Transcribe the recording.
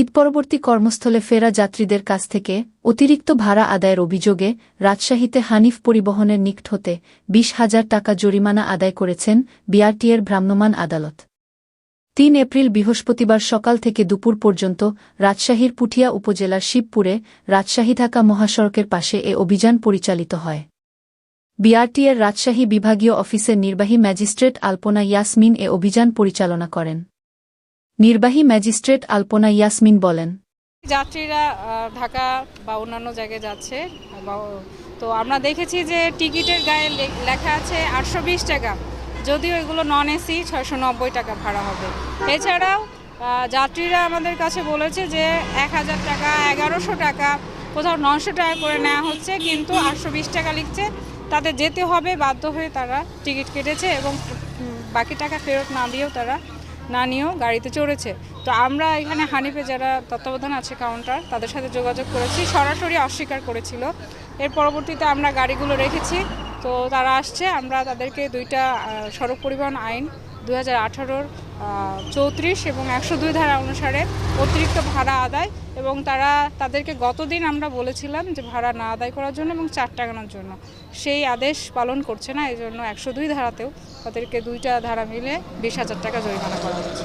ঈদ পরবর্তী কর্মস্থলে ফেরা যাত্রীদের কাছ থেকে অতিরিক্ত ভাড়া আদায়ের অভিযোগে রাজশাহীতে হানিফ পরিবহনের নিকট হতে বিশ হাজার টাকা জরিমানা আদায় করেছেন বিআরটিএর ভ্রাম্যমাণ আদালত। তিন এপ্রিল বৃহস্পতিবার সকাল থেকে দুপুর পর্যন্ত রাজশাহীর পুঠিয়া উপজেলার শিবপুরে রাজশাহী ঢাকা মহাসড়কের পাশে এ অভিযান পরিচালিত হয়। বিআরটিএর রাজশাহী বিভাগীয় অফিসের নির্বাহী ম্যাজিস্ট্রেট আলপনা ইয়াসমিন এ অভিযান পরিচালনা করেন। নির্বাহী ম্যাজিস্ট্রেট আলপনা ইয়াসমিন বলেন। যাত্রীরা ঢাকা বা অন্যান্য জায়গায় যাচ্ছে তো আমরা দেখেছি যে টিকিটের গায়ে লেখা আছে আটশো বিশ টাকা, যদিও এগুলো নন এসি ছয়শো নব্বই টাকা ভাড়া হবে। এছাড়াও যাত্রীরা আমাদের কাছে বলেছে যে এক হাজার টাকা, এগারোশো টাকা, কোথাও নশো টাকা করে নেওয়া হচ্ছে, কিন্তু আটশো বিশ টাকা লিখছে, তাদের যেতে হবে, বাধ্য হয়ে তারা টিকিট কেটেছে এবং বাকি টাকা ফেরত না দিয়েও তারা না নিয়েও গাড়িতে চড়েছে। তো আমরা এখানে হানিফে যারা তত্ত্বাবধান আছে কাউন্টার তাদের সাথে যোগাযোগ করেছি। সরাসরি অস্বীকার করেছিল। এর পরবর্তীতে আমরা গাড়িগুলো রেখেছি। তো তারা আসছে, আমরা তাদেরকে দুইটা সড়ক পরিবহন আইন দু হাজার আঠারোর চৌত্রিশ এবং একশো দুই ধারা অনুসারে অতিরিক্ত ভাড়া আদায় এবং তারা তাদেরকে গতদিন আমরা বলেছিলাম যে ভাড়া না আদায় করার জন্য এবং চার টাকানোর জন্য। সেই আদেশ পালন করছে না এই জন্য একশো দুই ধারাতেও তাদেরকে দুইটা ধারা মিলে বিশ হাজার টাকা জরিমানা করা হচ্ছে।